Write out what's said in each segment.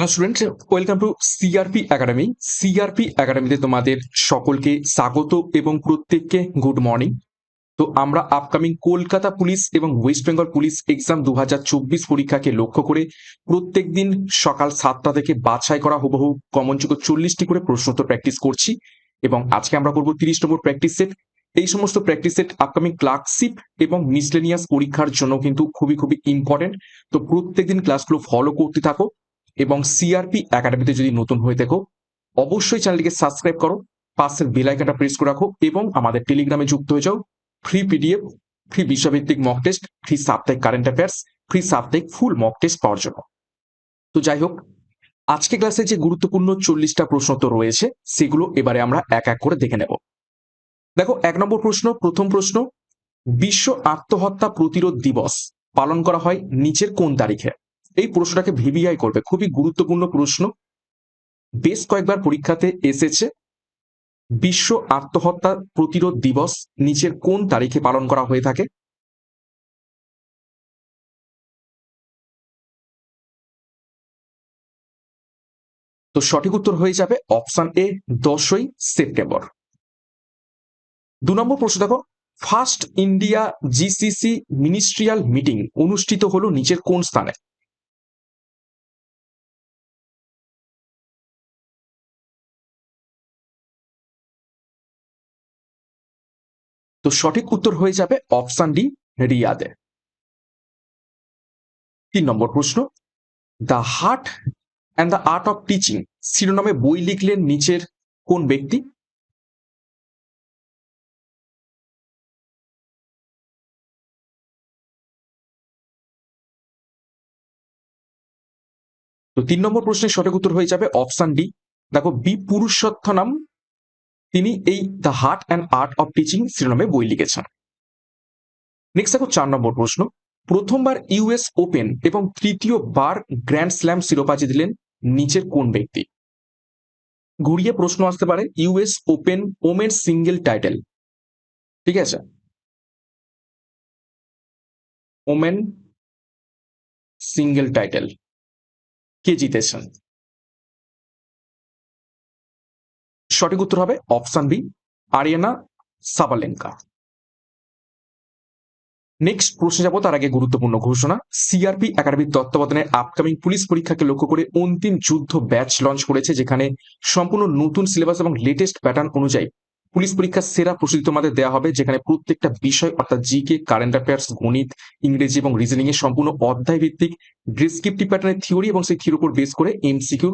Hello student welcome to CRP academy CRP একাডেমিতে তোমাদের সকলকে স্বাগত এবং প্রত্যেককে গুড মর্নিং তো আমরা আপকামিং কলকাতা পুলিশ এবং ওয়েস্ট বেঙ্গল পুলিশ এক্সাম দু পরীক্ষাকে লক্ষ্য করে প্রত্যেক দিন সকাল সাতটা থেকে বাছাই করা হুবহু কমনযোগ্য চল্লিশটি করে প্রশ্নোত্তর প্র্যাকটিস করছি এবং আজকে আমরা করব তিরিশ নম্বর প্র্যাকটিস সেট এই সমস্ত প্র্যাকটিস সেট আপকামিং ক্লার্কশিপ এবং মিসলেনিয়াস পরীক্ষার জন্য কিন্তু খুবই খুবই ইম্পর্টেন্ট তো প্রত্যেকদিন ক্লাসগুলো ফলো করতে থাকো। এবং সিআরপি একাডেমিতে যদি নতুন হয়ে থাকো, অবশ্যই চ্যানেলটিকে সাবস্ক্রাইব করো, পাশের বেল আইকনটা প্রেস করে রাখো এবং আমাদের টেলিগ্রামে যুক্ত হয়ে যাও। ফ্রি পিডিএফ ফ্রি বিশ্বভিত্তিক মক টেস্ট ফ্রি সাপ্তাহিক কারেন্ট অ্যাফেয়ার্স ফ্রি সাপ্তাহিক ফুল মক টেস্ট পাওয়ার জন্য। তো যাই হোক, আজকে ক্লাসে যে গুরুত্বপূর্ণ চল্লিশটা প্রশ্ন তো রয়েছে, সেগুলো এবারে আমরা এক এক করে দেখে নেব। দেখো, এক নম্বর প্রশ্ন, প্রথম প্রশ্ন, বিশ্ব আত্মহত্যা প্রতিরোধ দিবস পালন করা হয় নিচের কোন তারিখে? এই প্রশ্নটাকে ভিভিআই করবে। খুবই গুরুত্বপূর্ণ প্রশ্ন। বেশ কয়েকবার পরীক্ষাতে এসেছে, বিশ্ব আত্মহত্যা প্রতিরোধ দিবস নিচের কোন তারিখে পালন করা হয়ে থাকে? তো সঠিক উত্তর হয়ে যাবে অপশন এ, দশই সেপ্টেম্বর। দু নম্বর প্রশ্ন দেখো, first India GCC ministerial meeting অনুষ্ঠিত হলো নিচের কোন স্থানে? সঠিক উত্তর হয়ে যাবে অপশন ডি, রিয়াদে। তিন নম্বর প্রশ্ন, the heart and the art of teaching শিরোনামে বই লিখলেন নিচের কোন ব্যক্তি? তো তিন নম্বর প্রশ্নের সঠিক উত্তর হয়ে যাবে অপশন ডি। দেখো, বি পুরুষোত্তম তিনি এই the heart and art of teaching শিরোনামে বই লিখেছেন। নেক্সট দেখো চার নম্বর প্রশ্ন। প্রথমবার ইউএস ওপেন এবং তৃতীয়বার গ্র্যান্ড স্ল্যাম শিরোপা জিতলেন নিচের কোন ব্যক্তি? ঘুরিয়ে প্রশ্ন আসতে পারে US open women single title ঠিক আছে? ওমেন সিঙ্গেল টাইটেল কে জিতেছেন? সঠিক উত্তর হবে option B, Aryna Sabalenka. Next প্রশ্নে যাব, তার আগে গুরুত্বপূর্ণ ঘোষণা। সিআরপি একাডেমির তত্ত্বাবধানে আপকামিং পুলিশ পরীক্ষাকে লক্ষ্য করে অন্তিম যুদ্ধ ব্যাচ লঞ্চ করেছে, যেখানে সম্পূর্ণ নতুন সিলেবাস এবং লেটেস্ট প্যাটার্ন অনুযায়ী পুলিশ পরীক্ষার সেরা প্রস্তুতি তোমাদের দেওয়া হবে, যেখানে প্রত্যেকটা বিষয়, অর্থাৎ জিকে কারেন্ট অ্যাফেয়ার্স গণিত, ইংরেজি এবং রিজনিং এর সম্পূর্ণ অধ্যায় ভিত্তিক ডিসক্রিপটিভ প্যাটার্নের থিওরি এবং সেই থিওরির উপর বেস করে এমসিকিউ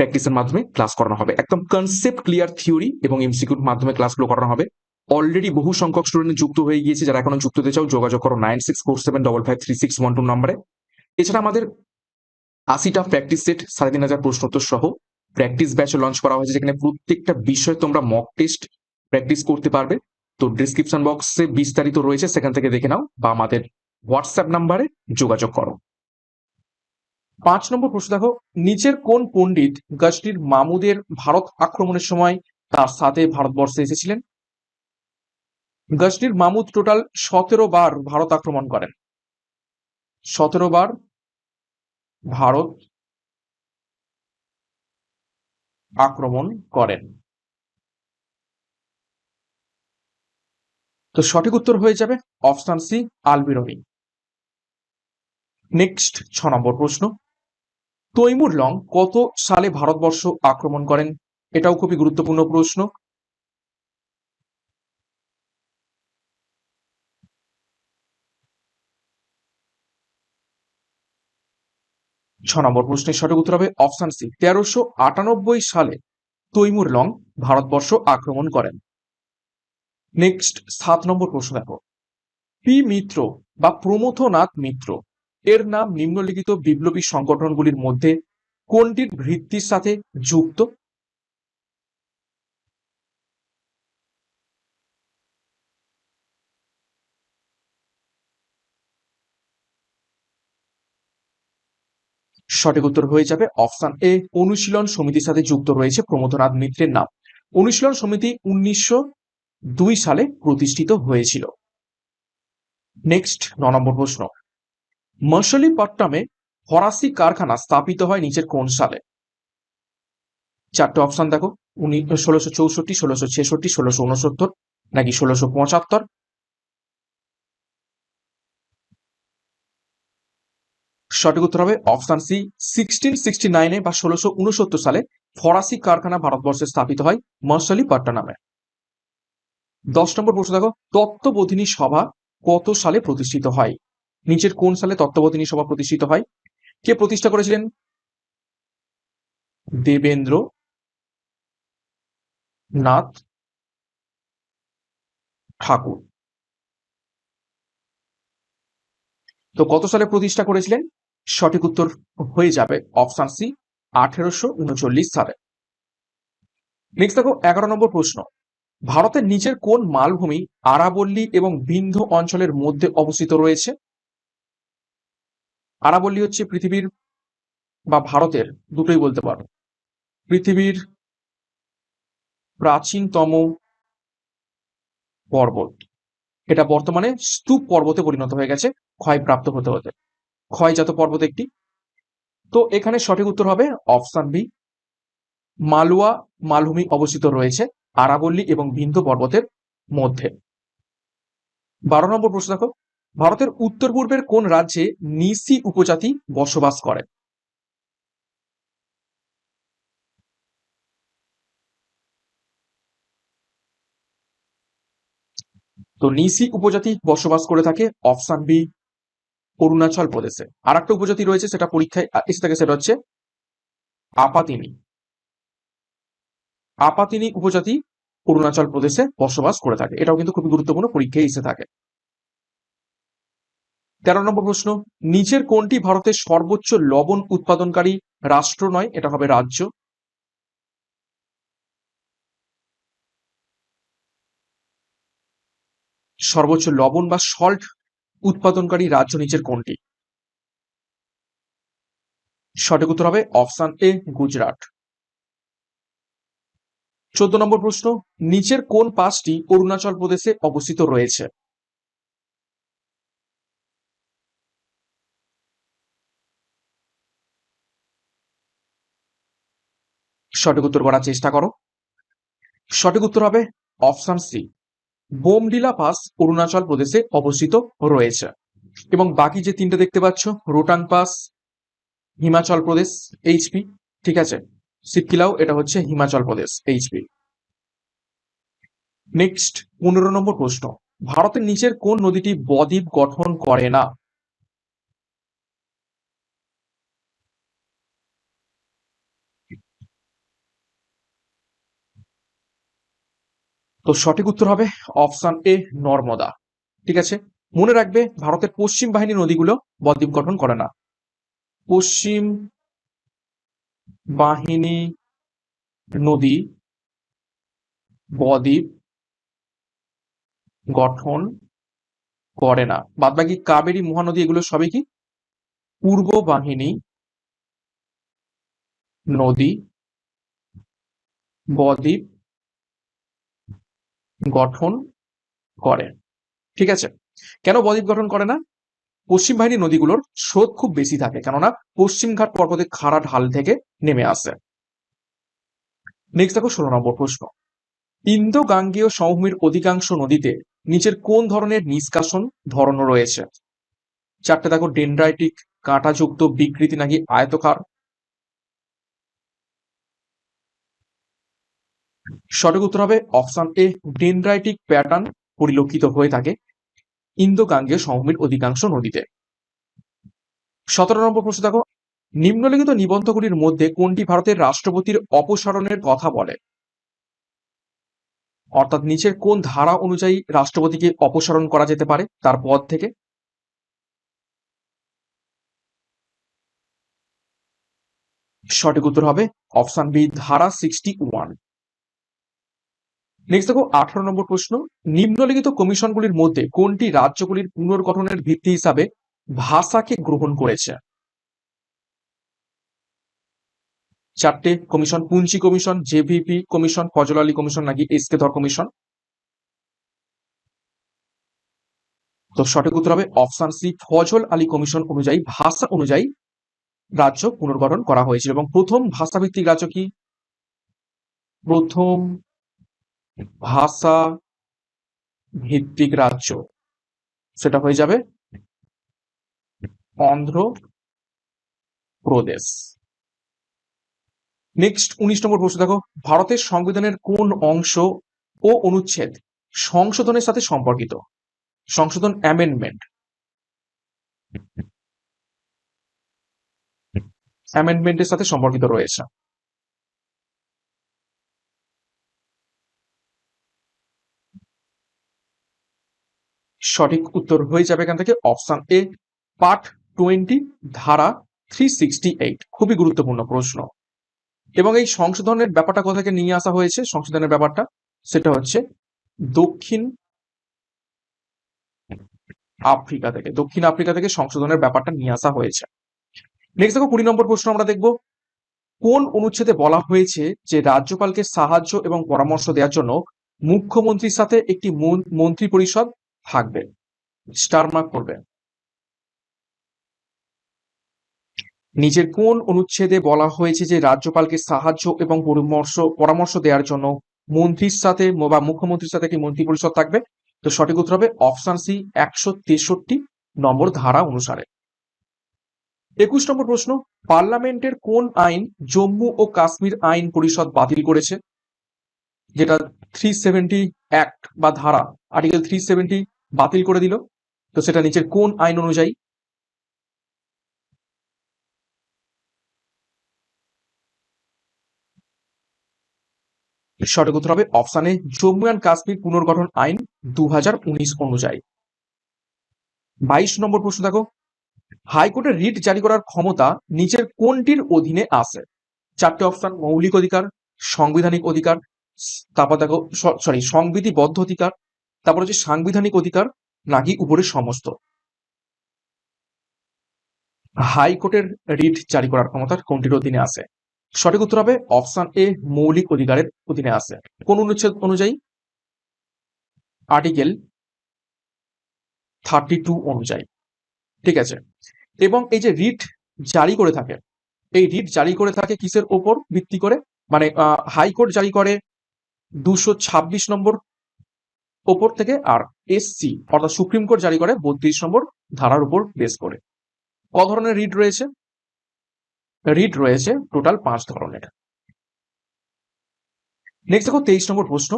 প্র্যাকটিসের মাধ্যমে ক্লাস করানো হবে। একদম কনসেপ্ট ক্লিয়ার থিওরি এবং এমসিকিউর মাধ্যমে ক্লাসগুলো করানো হবে। অলরেডি বহু সংখ্যক স্টুডেন্ট যুক্ত হয়ে গিয়েছে, যারা এখনও যুক্ত হতে চাও, যোগাযোগ করো nine six four seven double five three six one two নম্বরে এছাড়া আমাদের আশিটা প্র্যাকটিস সেট সাড়ে তিন হাজার প্রশ্নোত্তর সহ প্র্যাকটিস ব্যাচ লঞ্চ করা হয়েছে, যেখানে প্রত্যেকটা বিষয় তোমরা মক টেস্ট প্র্যাকটিস করতে পারবে। তো ডিসক্রিপশন বক্সে বিস্তারিত রয়েছে, সেখান থেকে দেখে নাও বা আমাদের হোয়াটসঅ্যাপ নাম্বারে যোগাযোগ করো। পাঁচ নম্বর প্রশ্ন দেখো, নিচের কোন পণ্ডিত গজনীর মামুদের ভারত আক্রমণের সময় তার সাথে ভারতবর্ষে এসেছিলেন? গজনীর মামুদ টোটাল সতেরো বার ভারত আক্রমণ করেন। সতেরো বার ভারত আক্রমণ করেন। তো সঠিক উত্তর হয়ে যাবে অপশন সি, আলবিরনি। নেক্সট ছ নম্বর প্রশ্ন। তৈমুর লং কত সালে ভারতবর্ষ আক্রমণ করেন? এটাও খুবই গুরুত্বপূর্ণ প্রশ্ন। ছ নম্বর প্রশ্নের সঠিক উত্তর হবে অপশন সি। তেরোশো আটানব্বই সালে তৈমুর লং ভারতবর্ষ আক্রমণ করেন। নেক্সট, সাত নম্বর প্রশ্ন দেখো। পি মিত্র বা প্রমথনাথ মিত্র এর নাম নিম্নলিখিত বিপ্লবী সংগঠনগুলির মধ্যে কোনটির ভিত্তির সাথে যুক্ত? সঠিক উত্তর হয়ে যাবে অপশন এ, অনুশীলন সমিতির সাথে যুক্ত রয়েছে প্রমথনাথ মিত্রের নাম। অনুশীলন সমিতি উনিশশো দুই সালে প্রতিষ্ঠিত হয়েছিল। নেক্সট, ন নম্বর প্রশ্ন। মশলিপট্টমে ফরাসি কারখানা স্থাপিত হয় নিচের কোন সালে? চারটে অপশন দেখো। উনি ষোলোশো চৌষট্টি, ষোলোশো ছেষট্টি, ষোলোশো উনসত্তর নাকি ষোলোশো পঁচাত্তর? সঠিক উত্তর হবে অপশন সি, সিক্সটিন সিক্সটি নাইনে বা ষোলোশো উনসত্তর সালে ফরাসি কারখানা ভারতবর্ষে স্থাপিত হয় মশালিপাট্টা নামে দশ নম্বর প্রশ্ন দেখো, তত্ত্ববোধিনী সভা কত সালে প্রতিষ্ঠিত হয়? নিচের কোন সালে তত্ত্ববোধিনী সভা প্রতিষ্ঠিত হয়? কে প্রতিষ্ঠা করেছিলেন? দেবেন্দ্র নাথ ঠাকুর। তো কত সালে প্রতিষ্ঠা করেছিলেন? সঠিক উত্তর হয়ে যাবে অপশন সি, আঠেরোশো উনচল্লিশ সালে। নেক্সট দেখো, এগারো নম্বর প্রশ্ন। ভারতের নিচের কোন মালভূমি আরাবল্লী এবং বিন্ধ্য অঞ্চলের মধ্যে অবস্থিত রয়েছে? আরাবল্লী হচ্ছে পৃথিবীর বা ভারতের দুটোই বলতে পারো। পৃথিবীর প্রাচীনতম পর্বত। এটা বর্তমানে স্তূপ পর্বতে পরিণত হয়ে গেছে ক্ষয়প্রাপ্ত হতে হতে। ক্ষয়জাত পর্বত একটি। তো এখানে সঠিক উত্তর হবে অপশন বি, মালুয়া মালভূমি অবস্থিত রয়েছে আরাবল্লী এবং বিন্ধ্য পর্বতের মধ্যে। বারো নম্বর প্রশ্ন দেখো। ভারতের উত্তর পূর্বের কোন রাজ্যে নিসি উপজাতি বসবাস করে? তো নিসি উপজাতি বসবাস করে থাকে অপশন বি, অরুণাচল প্রদেশে। আর একটা উপজাতি রয়েছে, সেটা পরীক্ষায় এসে থাকে, সেটা হচ্ছে আপাতিনি। আপাতিনি উপজাতি অরুণাচল প্রদেশে বসবাস করে থাকে। এটাও কিন্তু খুবই গুরুত্বপূর্ণ, পরীক্ষায় এসে থাকে। তেরো নম্বর প্রশ্ন, নিচের কোনটি ভারতের সর্বোচ্চ লবণ উৎপাদনকারী রাষ্ট্র নয়? এটা হবে রাজ্য। সর্বোচ্চ লবণ বা সল্ট উৎপাদনকারী রাজ্য নিচের কোনটি? সঠিক উত্তর হবে অপশন এ, গুজরাট। চোদ্দ নম্বর প্রশ্ন, নিচের কোন পাঁচটি অরুণাচল প্রদেশে অবস্থিত রয়েছে? সঠিক উত্তর করার চেষ্টা করো। সঠিক উত্তর হবে option C Bomdila pass Arunachal প্রদেশে অবস্থিত রয়েছে। এবং বাকি যে তিনটে দেখতে পাচ্ছ রোটাং পাস হিমাচল প্রদেশ, এইচপি, ঠিক আছে? সিপকিলাও এটা হচ্ছে হিমাচল প্রদেশ, এইচপি। নেক্সট পনেরো নম্বর প্রশ্ন। ভারতের নিচের কোন নদীটি বদ্বীপ গঠন করে না? তো সঠিক উত্তর হবে অপশন এ, নর্মদা। ঠিক আছে? মনে রাখবে, ভারতের পশ্চিম বাহিনী নদীগুলো বদ্বীপ গঠন করে না। পশ্চিম বাহিনী নদী বদ্বীপ গঠন করে না। বাদ বাকি কাবেরী মহানদী এগুলো সবই কি? পূর্ব বাহিনী নদী বদ্বীপ গঠন করে। ঠিক আছে? কেন বদ্বীপ গঠন করে না? পশ্চিম বাহিনী নদীগুলোর স্রোত খুব বেশি থাকে, কেননা পশ্চিমঘাট পর্বতে খাড়া ঢাল থেকে নেমে আসে। নেক্সট দেখো ষোলো নম্বর প্রশ্ন। ইন্দো গাঙ্গেয় সমভূমির অধিকাংশ নদীতে নিচের কোন ধরনের নিষ্কাশন ধরন রয়েছে? চারটে দেখো ডেন্ড্রাইটিক কাঁটাযুক্ত বিকৃতি নাকি আয়তকার? সঠিক উত্তর হবে অপশন এ, ডেন্ড্রাইটিক প্যাটার্ন পরিলক্ষিত হয়ে থাকে ইন্দো গাঙ্গেয় সমভূমির অধিকাংশ নদীতে। সতেরো নম্বর প্রশ্ন দেখো, নিম্নলিখিত নিবন্ধগুলির মধ্যে কোনটি ভারতের রাষ্ট্রপতির অপসারণের কথা বলে? অর্থাৎ নিচের কোন ধারা অনুযায়ী রাষ্ট্রপতিকে অপসারণ করা যেতে পারে তার পদ থেকে? সঠিক উত্তর হবে অপশন বি, ধারা সিক্সটি ওয়ান। নেক্সট দেখো, আঠারো নম্বর প্রশ্ন। নিম্নলিখিত কমিশনগুলির মধ্যে কোনটি রাজ্যগুলির পুনর্গঠনের ভিত্তি হিসাবে ভাষাকে গ্রহণ করেছে? চারটে commission Punchhi commission, JVP commission Fazal Ali commission নাকি এস কে ধর কমিশন? তো সঠিক উত্তর হবে option C Fazal Ali commission অনুযায়ী, ভাষা অনুযায়ী রাজ্য পুনর্গঠন করা হয়েছিল। এবং প্রথম ভাষাভিত্তিক রাজ্য কি? প্রথম ভাষা ভিত্তিক রাজ্য। সেটা হয়ে যাবে অন্ধ্র প্রদেশ। নেক্সট উনিশ নম্বর প্রশ্ন দেখো। ভারতের সংবিধানের কোন অংশ ও অনুচ্ছেদ সংশোধনের সাথে সম্পর্কিত? সংশোধন অ্যামেন্ডমেন্ট। অ্যামেন্ডমেন্টের সাথে সম্পর্কিত রয়েছে। সঠিক উত্তর হয়ে যাবে এখান থেকে অপশন এ পার্ট টোয়েন্টি ধারা থ্রি সিক্সটি এইট খুবই গুরুত্বপূর্ণ প্রশ্ন। এবং এই সংশোধনের ব্যাপারটা কোথা থেকে নিয়ে আসা হয়েছে, সংশোধনের ব্যাপারটা? সেটা হচ্ছে দক্ষিণ আফ্রিকা থেকে, দক্ষিণ আফ্রিকা থেকে সংশোধনের ব্যাপারটা নিয়ে আসা হয়েছে। নেক্সট দেখো, কুড়ি নম্বর প্রশ্ন আমরা দেখব। কোন অনুচ্ছেদে বলা হয়েছে যে রাজ্যপালকে সাহায্য এবং পরামর্শ দেওয়ার জন্য মুখ্যমন্ত্রীর সাথে একটি মন- মন্ত্রী পরিষদ থাকবে স্টার মার্ক করবে। নিচের কোন অনুচ্ছেদে বলা হয়েছে যে রাজ্যপালকে সাহায্য এবং পরামর্শ পরামর্শ দেওয়ার জন্য মন্ত্রীর সাথে বা মুখ্যমন্ত্রীর সাথে একটি মন্ত্রী পরিষদ থাকবে? তো সঠিক উত্তর হবে অপশন সি, একশো তেষট্টি নম্বর ধারা অনুসারে। একুশ নম্বর প্রশ্ন, পার্লামেন্টের কোন আইন জম্মু ও কাশ্মীর আইন পরিষদ বাতিল করেছে? যেটা থ্রি সেভেন্টি অ্যাক্ট বা ধারা আর্টিকেল থ্রি সেভেন্টি বাতিল করে দিল। তো সেটা নিচের কোন আইন অনুযায়ী? সঠিক উত্তর হবে অপশানে জম্মু অ্যান্ড কাশ্মীর পুনর্গঠন আইন দু হাজার উনিশ অনুযায়ী। বাইশ নম্বর প্রশ্ন দেখো। হাইকোর্টের রিট জারি করার ক্ষমতা নিচের কোনটির অধীনে আসে চারটে অপশন মৌলিক অধিকার, সাংবিধানিক অধিকার তারপর দেখো সরি সংবিধিবদ্ধ অধিকার তারপর হচ্ছে সাংবিধানিক অধিকার নাকি উপরের সমস্ত। হাইকোর্টের রিট জারি করার ক্ষমতা কোনটির অধীনে আসে সঠিক উত্তর হবে অপশন এ মৌলিক অধিকারের অধীনে আসে কোন অনুচ্ছেদ অনুযায়ী? আর্টিকেল থার্টি টু অনুযায়ী। ঠিক আছে? এবং এই যে রিট জারি করে থাকে, এই রিট জারি করে থাকে কিসের ওপর ভিত্তি করে? মানে হাইকোর্ট জারি করে দুশো ছাব্বিশ নম্বর ওপর থেকে আর এসসি, অর্থাৎ সুপ্রিম কোর্ট জারি করে বত্রিশ নম্বর ধারার উপর বেস করে। ক ধরনের রিট রয়েছে? রিট রয়েছে টোটাল পাঁচ ধরনের। নেক্সট দেখো তেইশ নম্বর প্রশ্ন,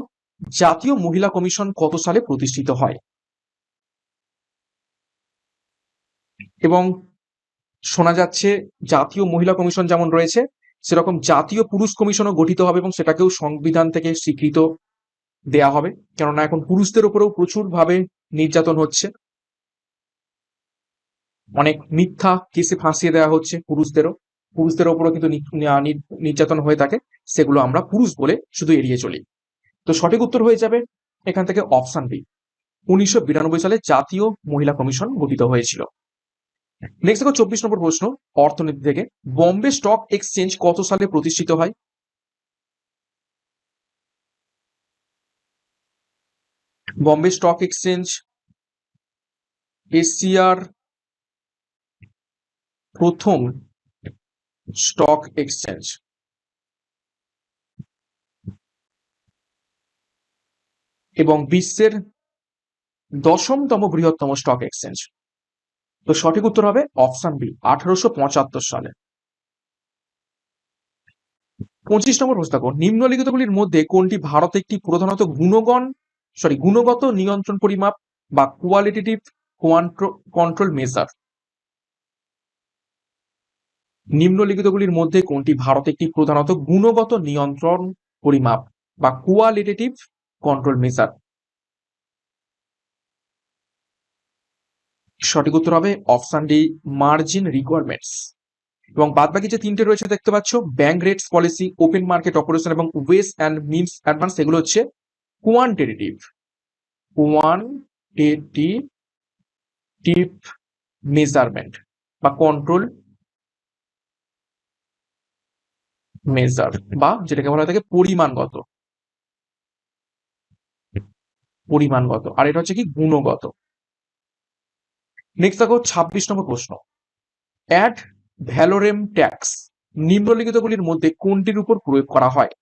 জাতীয় মহিলা কমিশন কত সালে প্রতিষ্ঠিত হয়? এবং শোনা যাচ্ছে জাতীয় মহিলা কমিশন যেমন রয়েছে সেরকম জাতীয় পুরুষ কমিশনও গঠিত হবে এবং সেটাকেও সংবিধান থেকে স্বীকৃত দেয়া হবে। কেননা এখন পুরুষদের উপরেও প্রচুর ভাবে নির্যাতন হচ্ছে। অনেক মিথ্যা কেসে ফাঁসিয়ে দেওয়া হচ্ছে পুরুষদেরও। পুরুষদের ওপরও কিন্তু নির্যাতন হয়ে থাকে। সেগুলো আমরা পুরুষ বলে শুধু এড়িয়ে চলি। তো সঠিক উত্তর হয়ে যাবে এখান থেকে অপশন বি। উনিশশো বিরানব্বই সালে জাতীয় মহিলা কমিশন গঠিত হয়েছিল। নেক্সট দেখো চব্বিশ নম্বর প্রশ্ন, অর্থনীতি থেকে। বম্বে স্টক এক্সচেঞ্জ কত সালে প্রতিষ্ঠিত হয়? বম্বে স্টক এক্সচেঞ্জ এশিয়ার প্রথম স্টক এক্সচেঞ্জ। এবং বিশ্বের দশমতম বৃহত্তম স্টক এক্সচেঞ্জ। তো সঠিক উত্তর হবে অপশন বি আঠারোশো পঁচাত্তর সালে। পঁচিশ নম্বর প্রশ্ন দেখো, নিম্নলিখিতগুলির মধ্যে কোনটি ভারত একটি প্রধানত গুণগণ সরি গুণগত নিয়ন্ত্রণ পরিমাপ বা কোয়ালিটেটিভ কন্ট্রোল মেজার নিম্নলিখিতগুলির মধ্যে কোনটি ভারত একটি প্রধানত গুণগত নিয়ন্ত্রণ পরিমাপ বা কোয়ালিটেটিভ কন্ট্রোল মেজার সঠিক উত্তর হবে অপশন ডি মার্জিন রিকোয়ারমেন্টস। এবং বাদ বাকি যে তিনটে রয়েছে দেখতে পাচ্ছ, bank rates policy, open market operation এবং ওয়েস অ্যান্ড মিনস অ্যাডভান্স, এগুলো হচ্ছে কোয়ান্টিটেটিভ কোয়ান্টিটেটিভ মেজারমেন্ট বা কন্ট্রোল মেজার বা যেটাকে বলা থাকে পরিমাণগত। পরিমাণগত। আর এটা হচ্ছে কি গুণগত। নেক্সট দেখো, ছাব্বিশ নম্বর প্রশ্ন। অ্যাড ভ্যালোরেম ট্যাক্স নিম্নলিখিতগুলির মধ্যে কোনটির উপর প্রয়োগ করা হয়?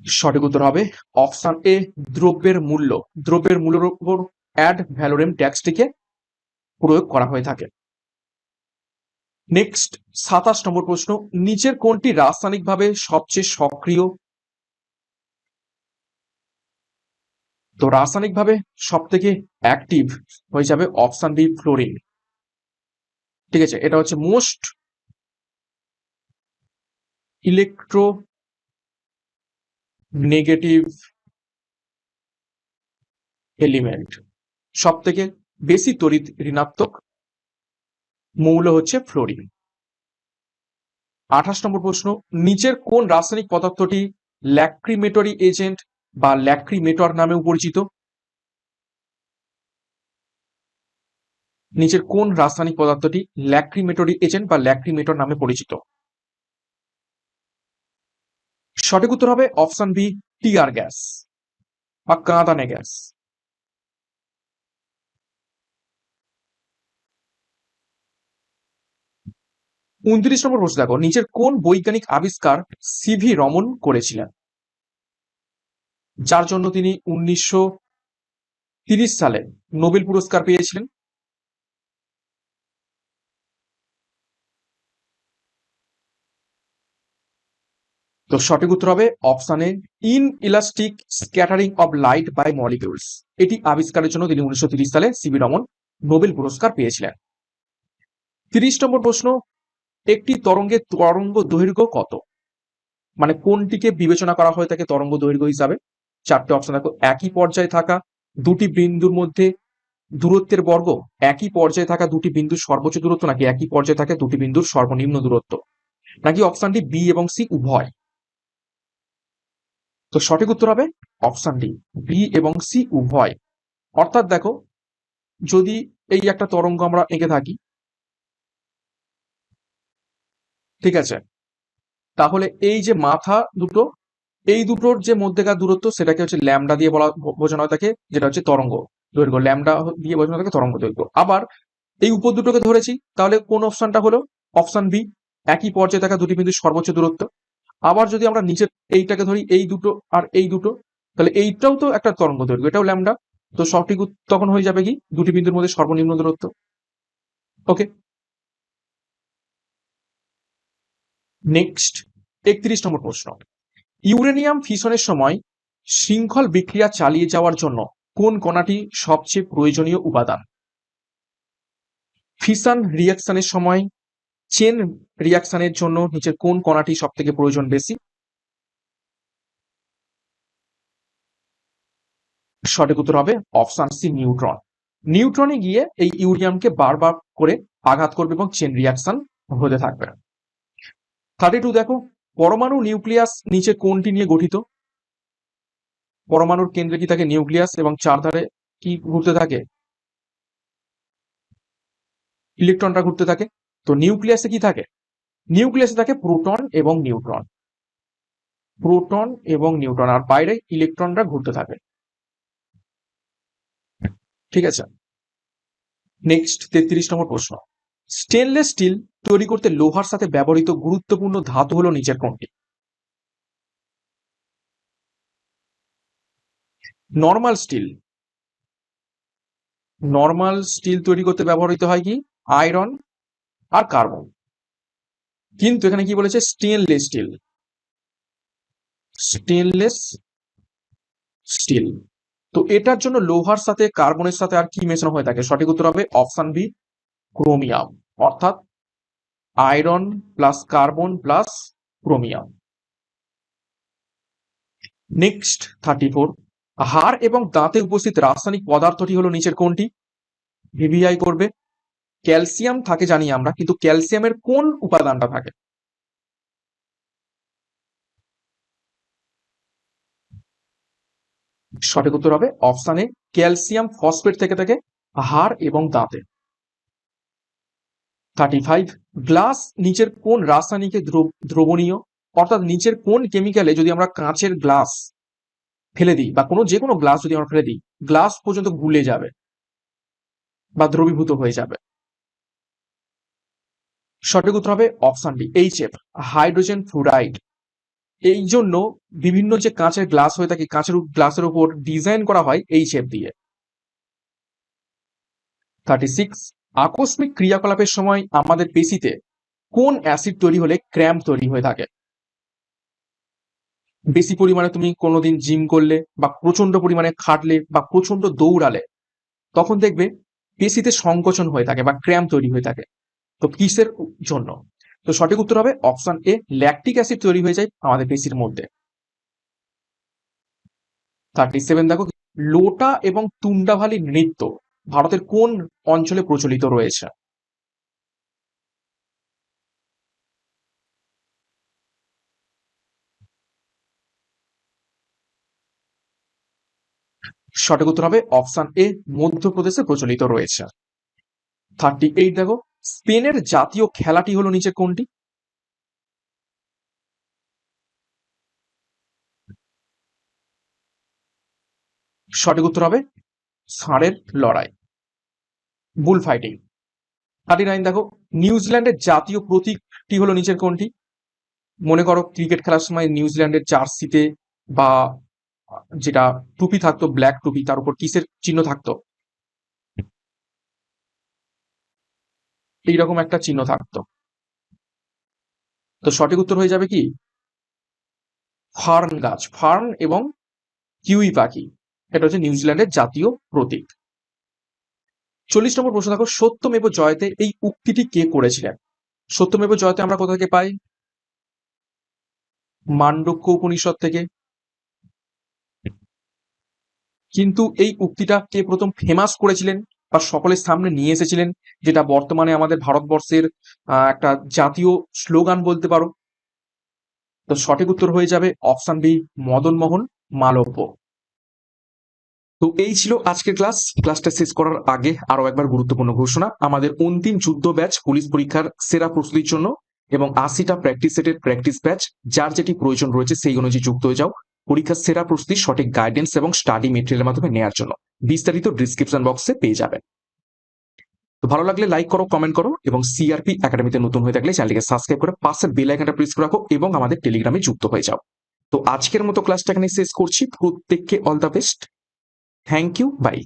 সঠিক উত্তর হবে অপশন এ দ্রব্যের মূল্য। দ্রব্যের মূল্যের উপর অ্যাড ভ্যালোরেম ট্যাক্সটিকে প্রয়োগ করা হয়ে থাকে। নেক্সট সাতাশ নম্বর প্রশ্ন, নিচের কোনটি রাসায়নিকভাবে সবচেয়ে সক্রিয়? তো রাসায়নিকভাবে সব থেকে অ্যাক্টিভ হয়ে যাবে অপশন বি ফ্লোরিন ঠিক আছে, এটা হচ্ছে মোস্ট ইলেকট্রো নেগেটিভ এলিমেন্ট সব থেকে বেশি তড়িৎ ঋণাত্মক মৌল হচ্ছে ফ্লোরিন। আঠাশ নম্বর প্রশ্ন, নিচের কোন রাসায়নিক পদার্থটি ল্যাক্রিমেটরি এজেন্ট বা ল্যাক্রিমেটর নামেও পরিচিত? নিচের কোন রাসায়নিক পদার্থটি ল্যাক্রিমেটরি এজেন্ট বা ল্যাক্রিমেটর নামে পরিচিত? সঠিক উত্তর হবে অপশন বি, টিয়ার গ্যাস বা কাঁদানে গ্যাস। উনত্রিশ নম্বর প্রশ্ন দেখো, নিচের কোন বৈজ্ঞানিক আবিষ্কার সিভি রমন করেছিলেন? যার জন্য তিনি উনিশশো সালে নোবেল পুরস্কার পেয়েছিলেন? তো সঠিক উত্তর হবে অপশানে inelastic scattering of light by molecules এটি আবিষ্কারের জন্য তিনি উনিশশো সালে সিবি রমন নোবেল পুরস্কার পেয়েছিলেন। তিরিশ নম্বর প্রশ্ন একটি তরঙ্গের তরঙ্গ দৈর্ঘ্য কত? মানে কোনটিকে বিবেচনা করা হয়ে থাকে তরঙ্গ দৈর্ঘ্য হিসাবে? চারটে অপশন দেখো, একই পর্যায়ে থাকা দুটি বিন্দুর মধ্যে দূরত্বের বর্গ, একই পর্যায়ে থাকা দুটি বিন্দুর সর্বোচ্চ দূরত্ব নাকি একই পর্যায়ে থাকে দুটি বিন্দুর সর্বনিম্ন দূরত্ব? নাকি অপশনটি বি এবং সি উভয়? তো সঠিক উত্তর হবে অপশন ডি বি এবং সি উভয়। অর্থাৎ দেখো, যদি এই একটা তরঙ্গ আমরা এঁকে থাকি ঠিক আছে? তাহলে এই যে মাথা দুটো, এই দুটোর যে মধ্যেকার দূরত্ব সেটাকে হচ্ছে ল্যামডা দিয়ে বলা বোঝানো হয় থাকে যেটা হচ্ছে তরঙ্গ দৈর্ঘ্য। ল্যামডা দিয়ে বোঝানো থাকে তরঙ্গ দৈর্ঘ্য। আবার এই উপর দুটোকে ধরেছি, তাহলে কোন অপশনটা হলো? অপশন বি, একই পর্যায়ে থাকা দুটি বিন্দুর সর্বোচ্চ দূরত্ব। আবার যদি আমরা নিচের এইটাকে ধরি, এই দুটো আর এই দুটো, তাহলে এইটাও তো একটা তরঙ্গ দৈর্ঘ্য, এটাও ল্যামডা। তো সঠিক তখন হয়ে যাবে কি? দুটি বিন্দুর মধ্যে সর্বনিম্ন দূরত্ব। ওকে? নেক্সট একত্রিশ নম্বর প্রশ্ন। ইউরেনিয়াম ফিশনের সময় শৃঙ্খল বিক্রিয়া চালিয়ে যাওয়ার জন্য কোন কণাটি সবচেয়ে প্রয়োজনীয় উপাদান? ফিশন রিয়াকশনের সময়, চেন রিয়াকশনের জন্য নিচের কোন কণাটি সব থেকে প্রয়োজন বেশি? সঠিক উত্তর হবে অপশান সি, নিউট্রন। নিউট্রনে গিয়ে এই ইউরিয়ামকে বারবার করে আঘাত করবে এবং চেন রিয়াকশন হতে থাকবে। থার্টি টু দেখো, পরমাণু নিউক্লিয়াস নিচে কোনটি নিয়ে গঠিত? পরমাণুর কেন্দ্রে কি থাকে নিউক্লিয়াস এবং চারধারে কি ঘুরতে থাকে? ইলেকট্রনটা ঘুরতে থাকে। তো নিউক্লিয়াসে কি থাকে? নিউক্লিয়াসে থাকে প্রোটন এবং নিউট্রন। প্রোটন এবং নিউট্রন, আর বাইরে ইলেকট্রনরা ঘুরতে থাকে। ঠিক আছে? নেক্সট তেত্রিশ নম্বর প্রশ্ন। স্টেনলেস স্টিল তৈরি করতে লোহার সাথে ব্যবহৃত গুরুত্বপূর্ণ ধাতু হলো নিচের কোনটি নর্মাল স্টিল নর্মাল স্টিল তৈরি করতে ব্যবহৃত হয় কি? আয়রন আর কার্বন কিন্তু এখানে কি বলেছে? স্টেনলেস স্টিল স্টেনলেস স্টিল তো এটার জন্য লোহার সাথে কার্বনের সাথে আর কি মেশানো হয়ে থাকে? সঠিক উত্তর হবে অপশন বি ক্রোমিয়াম অর্থাৎ iron plus carbon plus chromium next thirty four হাড় এবং দাঁতে উপস্থিত রাসায়নিক পদার্থটি হলো নিচের কোনটি? ভিভিআই করবে। ক্যালসিয়াম থাকে জানি আমরা, কিন্তু ক্যালসিয়ামের কোন উপাদানটা থাকে? সঠিক উত্তর হবে অপশানে ক্যালসিয়াম ফসফেট থেকে থাকে হাড় এবং দাঁতে। থার্টি ফাইভ গ্লাস নিচের কোন রাসায়নিকে দ্রবণীয়, অর্থাৎ নিচের কোন কেমিক্যালে যদি আমরা কাঁচের গ্লাস ফেলে দিই বা কোনো যে কোনো গ্লাস যদি আমরা ফেলে দিই গ্লাস পর্যন্ত গুলে যাবে বা দ্রবীভূত হয়ে যাবে। সঠিক উত্তর হবে option D H F hydrogen fluoride এই জন্য বিভিন্ন যে কাঁচের গ্লাস হয়ে থাকে, কাঁচের গ্লাসের উপর ডিজাইন করা হয় এই শেপ দিয়ে। থার্টি সিক্স আকস্মিক ক্রিয়াকলাপের সময় আমাদের পেশিতে কোন অ্যাসিড তৈরি হলে ক্র্যাম্প তৈরি হয়ে থাকে? বেশি পরিমাণে তুমি কোনোদিন জিম করলে বা প্রচণ্ড পরিমাণে খাটলে বা প্রচণ্ড দৌড়ালে, তখন দেখবে পেশিতে সংকোচন হয়ে থাকে বা ক্র্যাম্প তৈরি হয়ে থাকে। তো কিসের জন্য? তো সঠিক উত্তর হবে অপশন এ ল্যাকটিক অ্যাসিড তৈরি হয়ে যায় আমাদের পেশির মধ্যে। থার্টি সেভেন দেখো, লোটা এবং তুন্ডাভালি নৃত্য ভারতের কোন অঞ্চলে প্রচলিত রয়েছে? সঠিক উত্তর হবে অপশন এ, মধ্যপ্রদেশে প্রচলিত রয়েছে। থার্টি এইট দেখো, স্পেনের জাতীয় খেলাটি হলো নিচে কোনটি? সঠিক উত্তর হবে ষাঁড়ের লড়াই। বুল ফাইটিং থার্টি নাইন দেখো, নিউজিল্যান্ডের জাতীয় প্রতীকটি হলো নিচের কোনটি? মনে করো, ক্রিকেট খেলার সময় নিউজিল্যান্ডের জার্সিতে বা যেটা টুপি থাকতো, ব্ল্যাক টুপি, তার উপর কিসের চিহ্ন থাকতো? এইরকম একটা চিহ্ন থাকতো। তো সঠিক উত্তর হয়ে যাবে কি? ফার্ন গাছ। ফার্ন এবং কিউই পাখি। এটা হচ্ছে নিউজিল্যান্ডের জাতীয় প্রতীক। চল্লিশ নম্বর প্রশ্ন দেখো, সত্যমেব জয়তে এই উক্তিটি কে করেছিলেন? সত্যমেব জয়তে আমরা কোথা থেকে পাই? মান্ডক্য উপনিষদ থেকে। কিন্তু এই উক্তিটা কে প্রথম ফেমাস করেছিলেন বা সকলের সামনে নিয়ে এসেছিলেন, যেটা বর্তমানে আমাদের ভারতবর্ষের একটা জাতীয় স্লোগান বলতে পারো। তো সঠিক উত্তর হয়ে যাবে অপশন বি মদন মোহন মালব্য। তো এই ছিল আজকের ক্লাস। ক্লাসটা শেষ করার আগে আরও একবার গুরুত্বপূর্ণ ঘোষণা। আমাদের অন্তিম যুদ্ধ ব্যাচ পুলিশ পরীক্ষার সেরা প্রস্তুতির জন্য এবং আশিটা প্র্যাকটিস সেটের প্র্যাকটিস ব্যাচ যার যেটি প্রয়োজন রয়েছে সেই অনুযায়ী যুক্ত হয়ে যাও। পরীক্ষার সেরা প্রস্তুতির সঠিক গাইডেন্স এবং স্টাডি মেটেরিয়ালের মাধ্যমে নেওয়ার জন্য। বিস্তারিত ডিসক্রিপশন বক্সে পেয়ে যাবেন। তো ভালো লাগলে লাইক করো কমেন্ট করো এবং সিআরপি একাডেমিতে নতুন হয়ে থাকলে চ্যানেলটিকে সাবস্ক্রাইব করে পাশের বেল আইকনটা প্রেস করে রাখো এবং আমাদের টেলিগ্রামে যুক্ত হয়ে যাও। তো আজকের মতো ক্লাসটা এখানে শেষ করছি। প্রত্যেককে all the best thank you by